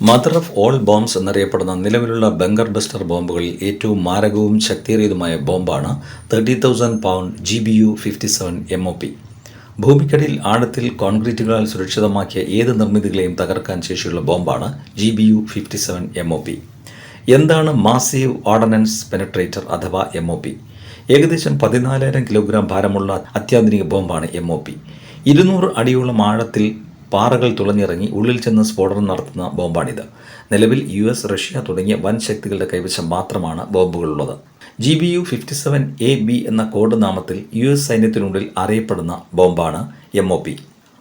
Mother of all bombs എന്നറിയപ്പെടുന്ന നിലവിലുള്ള ബംഗർ buster ബോംബുകളിൽ ഏറ്റവും മാരകവും ശക്തിയേറിയതുമായ ബോംബാണ് thirty thousand pound G B U fifty seven M O P ഭൂമിക്കടിയിൽ ആഴത്തിൽ കോൺക്രീറ്റുകളാൽ സുരക്ഷിതമാക്കിയ ഏത് നിർമ്മിതികളെയും തകർക്കാൻ ശേഷിയുള്ള ബോംബാണ് G B U fifty seven M O P എന്താണ് മാസീവ് ഓർഡനൻസ് പെനട്രേറ്റർ അഥവാ എം ഒ പി ഏകദേശം പതിനാലായിരം കിലോഗ്രാം ഭാരമുള്ള അത്യാധുനിക ബോംബാണ് എം ഒ പി ഇരുന്നൂറ് അടിയോളം ആഴത്തിൽ പാറകൾ തുളഞ്ഞിറങ്ങി ഉള്ളിൽ ചെന്ന് സ്ഫോടനം നടത്തുന്ന ബോംബാണിത്. നിലവിൽ യു എസ് റഷ്യ തുടങ്ങിയ വൻ ശക്തികളുടെ കൈവശം മാത്രമാണ് ബോംബുകളുള്ളത്. G B U fifty seven A B എന്ന കോഡ് നാമത്തിൽ യു എസ് സൈന്യത്തിനുള്ളിൽ അറിയപ്പെടുന്ന ബോംബാണ് എം ഒ പി.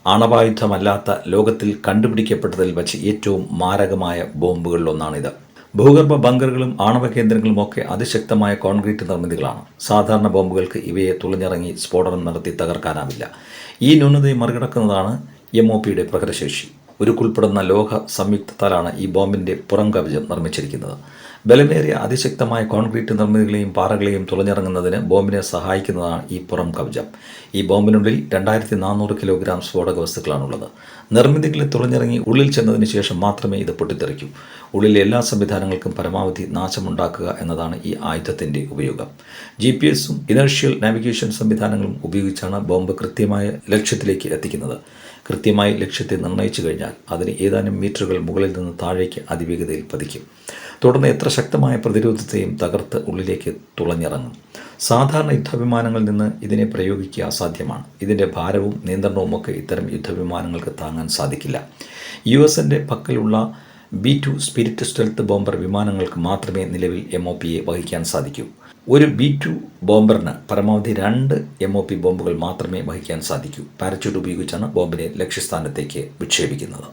ആണവായുധമല്ലാത്ത ലോകത്തിൽ കണ്ടുപിടിക്കപ്പെട്ടതിൽ വച്ച് ഏറ്റവും മാരകമായ ബോംബുകളിലൊന്നാണിത്. ഭൂഗർഭ ബങ്കറുകളും ആണവ കേന്ദ്രങ്ങളും ഒക്കെ അതിശക്തമായ കോൺക്രീറ്റ് നിർമ്മിതികളാണ്. സാധാരണ ബോംബുകൾക്ക് ഇവയെ തുളഞ്ഞിറങ്ങി സ്ഫോടനം നടത്തി തകർക്കാനാവില്ല. ഈ ന്യൂനതയെ മറികടക്കുന്നതാണ് എം ഒ പിയുടെ പ്രഹരശേഷി ഉരുക്കുൾപ്പെടുന്ന ലോഹ സംയുക്തത്താലാണ് ഈ ബോംബിന്റെ പുറം കവചം നിർമ്മിച്ചിരിക്കുന്നത്. ബലമേറിയ അതിശക്തമായ കോൺക്രീറ്റ് നിർമ്മിതികളെയും പാറകളെയും തുളഞ്ഞിറങ്ങുന്നതിന് ബോംബിനെ സഹായിക്കുന്നതാണ് ഈ പുറം കവചം. ഈ ബോംബിനുള്ളിൽ രണ്ടായിരത്തി നാനൂറ് കിലോഗ്രാം സ്ഫോടക വസ്തുക്കളാണുള്ളത്. നിർമ്മിതികളെ തുളഞ്ഞിറങ്ങി ഉള്ളിൽ ചെന്നതിന് ശേഷം മാത്രമേ ഇത് പൊട്ടിത്തെറിക്കൂ. ഉള്ളിലെ എല്ലാ സംവിധാനങ്ങൾക്കും പരമാവധി നാശമുണ്ടാക്കുക എന്നതാണ് ഈ ആയുധത്തിന്റെ ഉപയോഗം. ജി പി എസും ഇനർഷ്യൽ നാവിഗേഷൻ സംവിധാനങ്ങളും ഉപയോഗിച്ചാണ് ബോംബ് കൃത്യമായ ലക്ഷ്യത്തിലേക്ക് എത്തിക്കുന്നത്. കൃത്യമായി ലക്ഷ്യത്തെ നിർണയിച്ചു കഴിഞ്ഞാൽ അതിന് ഏതാനും മീറ്ററുകൾ മുകളിൽ നിന്ന് താഴേക്ക് അതിവേഗതയിൽ പതിക്കും. തുടർന്ന് എത്ര ശക്തമായ പ്രതിരോധത്തെയും തകർത്ത് ഉള്ളിലേക്ക് തുളഞ്ഞിറങ്ങും. സാധാരണ യുദ്ധവിമാനങ്ങളിൽ നിന്ന് ഇതിനെ പ്രയോഗിക്കുക അസാധ്യമാണ്. ഇതിന്റെ ഭാരവും നിയന്ത്രണവും ഒക്കെ ഇത്തരം യുദ്ധവിമാനങ്ങൾക്ക് താങ്ങാൻ സാധിക്കില്ല. യു എസിന്റെ പക്കലുള്ള B two spirit stealth bomber വിമാനങ്ങൾക്ക് മാത്രമേ നിലവിൽ എം ഒ പിയെ വഹിക്കാൻ സാധിക്കൂ. ഒരു ബി ടു ബോംബറിന് പരമാവധി രണ്ട് എം ഒ പി ബോംബുകൾ മാത്രമേ വഹിക്കാൻ സാധിക്കൂ. പാരച്യൂട്ട് ഉപയോഗിച്ചാണ് ബോംബിനെ ലക്ഷ്യസ്ഥാനത്തേക്ക് വിക്ഷേപിക്കുന്നത്.